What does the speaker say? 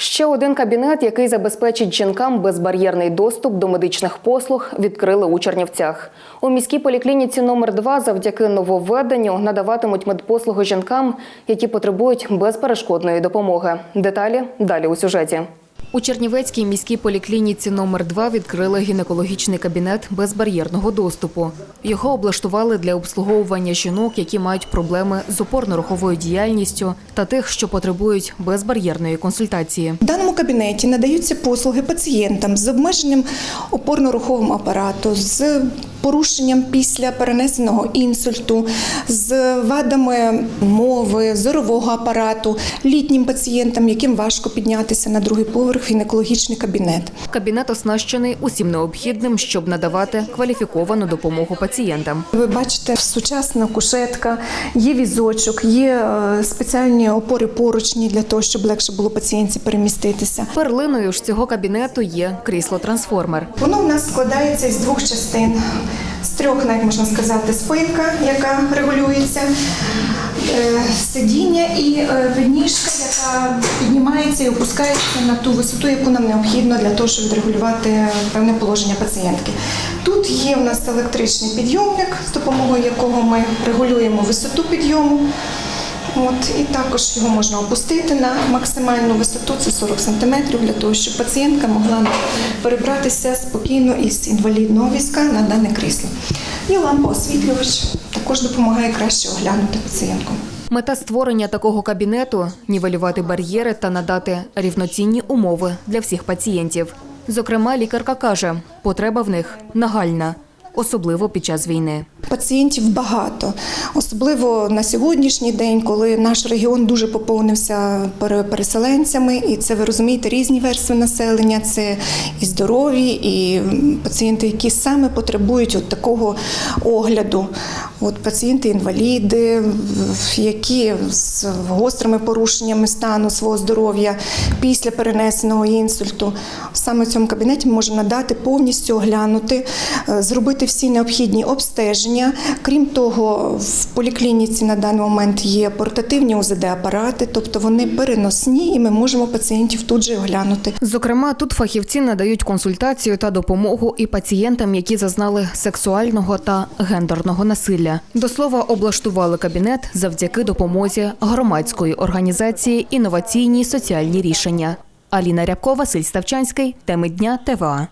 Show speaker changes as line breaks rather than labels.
Ще один кабінет, який забезпечить жінкам безбар'єрний доступ до медичних послуг, відкрили у Чернівцях. У міській поліклініці номер 2 завдяки нововведенню надаватимуть медпослуги жінкам, які потребують безперешкодної допомоги. Деталі далі у сюжеті. У Чернівецькій міській поліклініці номер 2 відкрили гінекологічний кабінет безбар'єрного доступу. Його облаштували для обслуговування жінок, які мають проблеми з опорно-руховою діяльністю та тих, що потребують безбар'єрної консультації.
В даному кабінеті надаються послуги пацієнтам з обмеженням опорно-рухового апарату, з порушенням після перенесеного інсульту, з вадами мови, зорового апарату, літнім пацієнтам, яким важко піднятися на другий поверх гінекологічний кабінет.
Кабінет оснащений усім необхідним, щоб надавати кваліфіковану допомогу пацієнтам.
Ви бачите, сучасна кушетка, є візочок, є е, спеціальні опори поручні для того, щоб легше було пацієнтці переміститися.
Перлиною ж цього кабінету є крісло-трансформер.
Воно в нас складається із двох частин. З трьох, навіть можна сказати, спинка, яка регулюється, е, сидіння і е, підніжка, яка піднімається і опускається на ту висоту, яку нам необхідно для того, щоб відрегулювати певне положення пацієнтки. Тут є у нас електричний підйомник, з допомогою якого ми регулюємо висоту підйому. От, і також його можна опустити на максимальну висоту, це 40 см, для того, щоб пацієнтка могла перебратися спокійно із інвалідного візка на дане крісло. І лампа освітлювач також допомагає краще оглянути пацієнтку.
Мета створення такого кабінету нівелювати бар'єри та надати рівноцінні умови для всіх пацієнтів. Зокрема, лікарка каже, потреба в них нагальна, особливо під час війни.
Пацієнтів багато, особливо на сьогоднішній день, коли наш регіон дуже поповнився переселенцями, і це ви розумієте різні верстви населення. Це і здорові, і пацієнти, які саме потребують от такого огляду. От пацієнти інваліди, які з гострими порушеннями стану свого здоров'я після перенесеного інсульту. Саме в цьому кабінеті можемо надати повністю оглянути, е, зробити всі необхідні обстеження. Крім того, в поліклініці на даний момент є портативні УЗД-апарати, тобто вони переносні, і ми можемо пацієнтів тут же оглянути.
Зокрема, тут фахівці надають консультацію та допомогу і пацієнтам, які зазнали сексуального та гендерного насилля. До слова, облаштували кабінет завдяки допомозі громадської організації інноваційні соціальні рішення. Аліна Рябко, Василь Ставчанський. Теми дня ТВА.